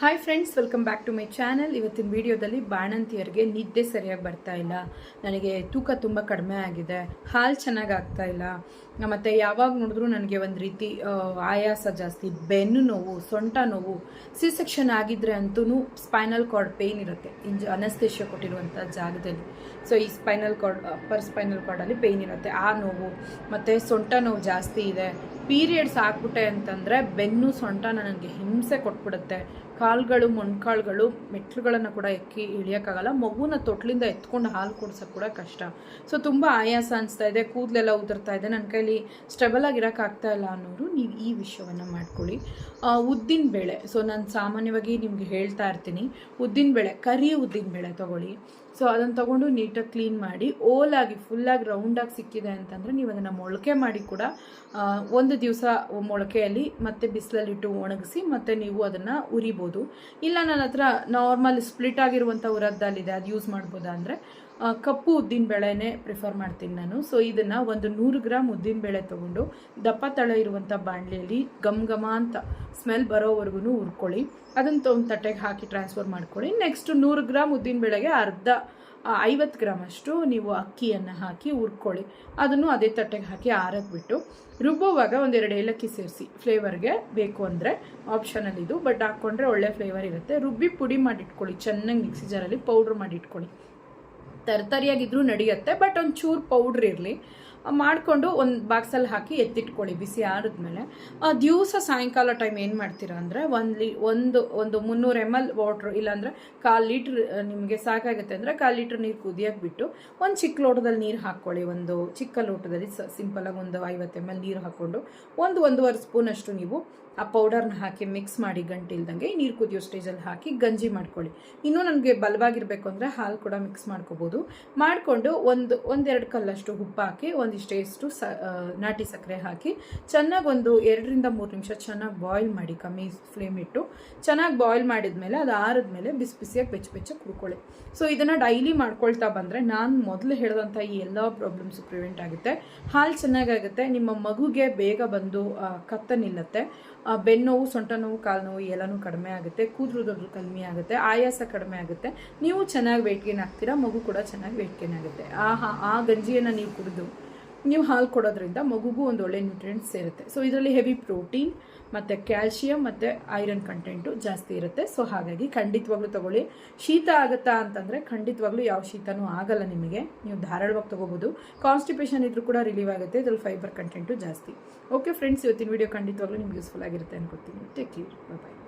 Hi friends welcome back to my channel ಇವತ್ತಿನ ವಿಡಿಯೋದಲ್ಲಿ ಬಾಣಂತಿಯರಿಗೆ ನಿದ್ದೆ ಸರಿಯಾಗಿ ಬರ್ತಾ ಇಲ್ಲ. ನನಗೆ ತೂಕ ತುಂಬ ಕಡಿಮೆ ಆಗಿದೆ. ಹಾಲು ಚೆನ್ನಾಗಿ ಆಗ್ತಾ ಇಲ್ಲ. ಮತ್ತು ಯಾವಾಗ ನೋಡಿದ್ರು ನನಗೆ ಒಂದು ರೀತಿ ಆಯಾಸ ಜಾಸ್ತಿ, ಬೆನ್ನು ನೋವು, ಸೊಂಟ ನೋವು ಸಿ ಸೆಕ್ಷನ್ ಆಗಿದ್ರೆ ಅಂತೂ ಸ್ಪೈನಲ್ ಕಾರ್ಡ್ ಪೇಯ್ನ್ ಇರುತ್ತೆ. ಇಂಜ ಅನಸ್ತೇಶ ಕೊಟ್ಟಿರುವಂಥ ಜಾಗದಲ್ಲಿ. ಸೊ ಈ ಸ್ಪೈನಲ್ ಕಾರ್ಡ್ ಅಪ್ಪರ್ ಸ್ಪೈನಲ್ ಕಾರ್ಡಲ್ಲಿ ಪೇಯ್ನ್ ಇರುತ್ತೆ. ಆ ನೋವು, ಮತ್ತು ಸೊಂಟ ನೋವು ಜಾಸ್ತಿ ಇದೆ. ಪೀರಿಯಡ್ಸ್ ಆಗ್ಬಿಟ್ಟೆ ಅಂತಂದರೆ ಬೆನ್ನು ಸೊಂಟ ನನಗೆ ಹಿಂಸೆ ಕೊಟ್ಬಿಡುತ್ತೆ. ಕಾಲ್ಗಳು ಮೊಣ್ಕಾಳುಗಳು ಮೆಟ್ಲುಗಳನ್ನು ಕೂಡ ಎಕ್ಕಿ ಇಳಿಯೋಕ್ಕಾಗಲ್ಲ. ಮಗುನ ತೊಟ್ಲಿಂದ ಎತ್ಕೊಂಡು ಹಾಲು ಕುಡ್ಸೋಕೆ ಕೂಡ ಕಷ್ಟ. ಸೊ ತುಂಬ ಆಯಾಸ ಅನಿಸ್ತಾ ಇದೆ. ಕೂದಲೆಲ್ಲ ಉದುರ್ತಾ ಇದೆ. ನನ್ನ ಕೈಲಿ ಸ್ಟೆಬಲ್ ಆಗಿರೋಕ್ಕಾಗ್ತಾ ಇಲ್ಲ ಅನ್ನೋರು ನೀವು ಈ ವಿಷಯವನ್ನು ಮಾಡ್ಕೊಳ್ಳಿ. ಉದ್ದಿನ ಬೇಳೆ. ಸೊ ನಾನು ಸಾಮಾನ್ಯವಾಗಿ ನಿಮಗೆ ಹೇಳ್ತಾ ಇರ್ತೀನಿ. ಉದ್ದಿನ ಬೇಳೆ ಕರಿ ಉದ್ದಿನ ಬೇಳೆ ತೊಗೊಳ್ಳಿ. ಸೊ ಅದನ್ನು ತೊಗೊಂಡು ನೀಟಾಗಿ ಕ್ಲೀನ್ ಮಾಡಿ, ಓಲಾಗಿ ಫುಲ್ಲಾಗಿ ರೌಂಡಾಗಿ ಸಿಕ್ಕಿದೆ ಅಂತಂದರೆ ನೀವು ಅದನ್ನು ಮೊಳಕೆ ಮಾಡಿ ಕೂಡ ಒಂದು ದಿವಸ ಮೊಳಕೆಯಲ್ಲಿ ಮತ್ತೆ ಬಿಸಿಲಲ್ಲಿಟ್ಟು ಒಣಗಿಸಿ ಮತ್ತೆ ನೀವು ಅದನ್ನು ಉರಿಬೋದು. ಇಲ್ಲ, ನನ್ನ ಹತ್ರ ನಾರ್ಮಲ್ ಸ್ಪ್ಲಿಟ್ ಆಗಿರುವಂಥ ಉರದ್ದಲ್ಲಿದೆ ಅದು ಯೂಸ್ ಮಾಡ್ಬೋದಾ ಅಂದರೆ ಕಪ್ಪು ಉದ್ದಿನ ಬೇಳೆನೇ ಪ್ರಿಫರ್ ಮಾಡ್ತೀನಿ ನಾನು. ಸೊ ಇದನ್ನು ಒಂದು ನೂರು ಗ್ರಾಮ್ ಉದ್ದಿನ ಬೇಳೆ ತೊಗೊಂಡು, ದಪ್ಪ ತಳ ಇರುವಂಥ ಬಾಣಲೆಯಲ್ಲಿ ಗಮ್ ಘಮ ಅಂತ ಸ್ಮೆಲ್ ಬರೋವರೆಗೂ ಹುರ್ಕೊಳ್ಳಿ. ಅದನ್ನು ಒಂದು ತಟ್ಟೆಗೆ ಹಾಕಿ ಟ್ರಾನ್ಸ್ಫರ್ ಮಾಡ್ಕೊಳ್ಳಿ. ನೆಕ್ಸ್ಟ್ ನೂರು ಗ್ರಾಮ್ ಉದ್ದಿನ ಬೇಳೆಗೆ ಅರ್ಧ ಐವತ್ತು ಗ್ರಾಮ್ ಅಷ್ಟು ನೀವು ಅಕ್ಕಿಯನ್ನು ಹಾಕಿ ಹುರ್ಕೊಳ್ಳಿ. ಅದನ್ನು ಅದೇ ತಟ್ಟೆಗೆ ಹಾಕಿ ಆರಕ್ಬಿಟ್ಟು ರುಬ್ಬುವಾಗ ಒಂದೆರಡು ಏಲಕ್ಕಿ ಸೇರಿಸಿ. ಫ್ಲೇವರ್ಗೆ ಬೇಕು ಅಂದರೆ ಆಪ್ಷನಲ್ಲಿ ಇದು, ಬಟ್ ಹಾಕ್ಕೊಂಡ್ರೆ ಒಳ್ಳೆ ಫ್ಲೇವರ್ ಇರುತ್ತೆ. ರುಬ್ಬಿ ಪುಡಿ ಮಾಡಿಟ್ಕೊಳ್ಳಿ. ಚೆನ್ನಾಗಿ ಮಿಕ್ಸಿ ಜಾರಲ್ಲಿ ಪೌಡ್ರ್ ಮಾಡಿಟ್ಕೊಳ್ಳಿ. ತರ್ತರಿಯಾಗಿದ್ರೂ ನಡೆಯುತ್ತೆ, ಬಟ್ ಒಂದು ಚೂರು ಪೌಡ್ರ್ ಇರಲಿ. ಮಾಡಿಕೊಂಡು ಒಂದು ಬಾಕ್ಸಲ್ಲಿ ಹಾಕಿ ಎತ್ತಿಟ್ಕೊಳ್ಳಿ, ಬಿಸಿ ಆರಿದ್ಮೇಲೆ. ದಿವಸ ಸಾಯಂಕಾಲ ಟೈಮ್ ಏನು ಮಾಡ್ತೀರಾ ಅಂದರೆ, ಒಂದು ಲಿ, ಒಂದು ಒಂದು ಮುನ್ನೂರು ಎಂ ಎಲ್ ವಾಟ್ರ್ ಇಲ್ಲಾಂದರೆ ಕಾಲು ಲೀಟ್ರ್ ನಿಮಗೆ ಸಾಕಾಗುತ್ತೆ ಅಂದರೆ ಕಾಲು ಲೀಟ್ರ್ ನೀರು ಕುದಿಯೋಕೆ ಬಿಟ್ಟು ಒಂದು ಚಿಕ್ಕ ಲೋಟದಲ್ಲಿ ನೀರು ಹಾಕ್ಕೊಳ್ಳಿ. ಒಂದು ಚಿಕ್ಕ ಲೋಟದಲ್ಲಿ ಸ ಸಿಂಪಲಾಗಿ ಒಂದು ಐವತ್ತು ಎಂ ಎಲ್ ನೀರು ಹಾಕ್ಕೊಂಡು ಒಂದು ಒಂದೂವರೆ ಸ್ಪೂನಷ್ಟು ನೀವು ಆ ಪೌಡರ್ನ ಹಾಕಿ ಮಿಕ್ಸ್ ಮಾಡಿ ಗಂಟಿಲ್ದಂಗೆ ನೀರು ಕುದಿಯೋ ಸ್ಟೇಜಲ್ಲಿ ಹಾಕಿ ಗಂಜಿ ಮಾಡ್ಕೊಳ್ಳಿ. ಇನ್ನೂ ನನಗೆ ಬಲವಾಗಿರಬೇಕು ಅಂದರೆ ಹಾಲು ಕೂಡ ಮಿಕ್ಸ್ ಮಾಡ್ಕೋಬೋದು. ಮಾಡಿಕೊಂಡು ಒಂದು, ಒಂದೆರಡು ಕಲ್ಲಷ್ಟು ಉಪ್ಪು ಹಾಕಿ ಒಂದಿಷ್ಟೇಷ್ಟು ಸ ನಾಟಿ ಸಕ್ಕರೆ ಹಾಕಿ ಚೆನ್ನಾಗಿ ಒಂದು ಎರಡರಿಂದ ಮೂರು ನಿಮಿಷ ಚೆನ್ನಾಗಿ ಬಾಯ್ಲ್ ಮಾಡಿ ಕಮ್ಮಿ ಫ್ಲೇಮ್ ಇಟ್ಟು ಚೆನ್ನಾಗಿ ಬಾಯ್ಲ್ ಮಾಡಿದ್ಮೇಲೆ ಅದು ಆರಿದ್ಮೇಲೆ ಬಿಸಿ ಬಿಸಿಯಾಗಿ ಬೆಚ್ಚ ಬೆಚ್ಚಗೆ ಕುಡ್ಕೊಳ್ಳಿ. ಸೊ ಇದನ್ನು ಡೈಲಿ ಮಾಡ್ಕೊಳ್ತಾ ಬಂದರೆ ನಾನು ಮೊದಲು ಹೇಳಿದಂಥ ಈ ಎಲ್ಲ ಪ್ರಾಬ್ಲಮ್ಸು ಪ್ರಿವೆಂಟ್ ಆಗುತ್ತೆ. ಹಾಲು ಚೆನ್ನಾಗಾಗುತ್ತೆ, ನಿಮ್ಮ ಮಗುಗೆ ಬೇಗ ಬಂದು ಕತ್ತ ನಿಲ್ಲತ್ತೆ ಬೆನ್ನೋವು ಸೊಂಟ ನೋವು, ಕಾಲು ನೋವು ಎಲ್ಲನೂ ಕಡಿಮೆ ಆಗುತ್ತೆ ಕೂದಲು ಕಡಿಮೆ ಆಗುತ್ತೆ, ಆಯಾಸ ಕಡಿಮೆ ಆಗುತ್ತೆ, ನೀವು ಚೆನ್ನಾಗಿ ವೆಯ್ಟ್ ಗೇನ್ ಆಗ್ತೀರಾ, ಮಗು ಕೂಡ ಚೆನ್ನಾಗಿ ವೆಯ್ಟ್ ಗೇನ್ ಆಗುತ್ತೆ. ಆ ಆ ಗಂಜಿಯನ್ನು ನೀವು ಕುಡಿದು ನೀವು ಹಾಲು ಕೊಡೋದ್ರಿಂದ ಮಗುಗೂ ಒಂದು ಒಳ್ಳೆ ನ್ಯೂಟ್ರಿಯೆಂಟ್ಸ್ ಇರುತ್ತೆ. ಸೊ ಇದರಲ್ಲಿ ಹೆವಿ ಪ್ರೋಟೀನ್ ಮತ್ತು ಕ್ಯಾಲ್ಶಿಯಂ ಮತ್ತು ಐರನ್ ಕಂಟೆಂಟು ಜಾಸ್ತಿ ಇರುತ್ತೆ. ಸೊ ಹಾಗಾಗಿ ಖಂಡಿತವಾಗ್ಲೂ ತಗೊಳ್ಳಿ. ಶೀತ ಆಗುತ್ತಾ ಅಂತಂದರೆ ಖಂಡಿತವಾಗ್ಲೂ ಯಾವ ಶೀತನೂ ಆಗಲ್ಲ ನಿಮಗೆ. ನೀವು ಧಾರಾಳವಾಗಿ ತೊಗೋಬೋದು. ಕಾನ್ಸ್ಟಿಪೇಷನ್ ಇದ್ರೂ ಕೂಡ ರಿಲೀವ್ ಆಗುತ್ತೆ. ಇದ್ರಲ್ಲಿ ಫೈಬರ್ ಕಂಟೆಂಟು ಜಾಸ್ತಿ. ಓಕೆ ಫ್ರೆಂಡ್ಸ್ ಇವತ್ತಿನ ವಿಡಿಯೋ ಖಂಡಿತವಾಗ್ಲೂ ನಿಮ್ಗೆ ಯೂಸ್ಫುಲ್ ಆಗಿರುತ್ತೆ ಅನ್ಕೊತೀನಿ ಟೇಕ್ ಕೇರ್ ಬಾಯ್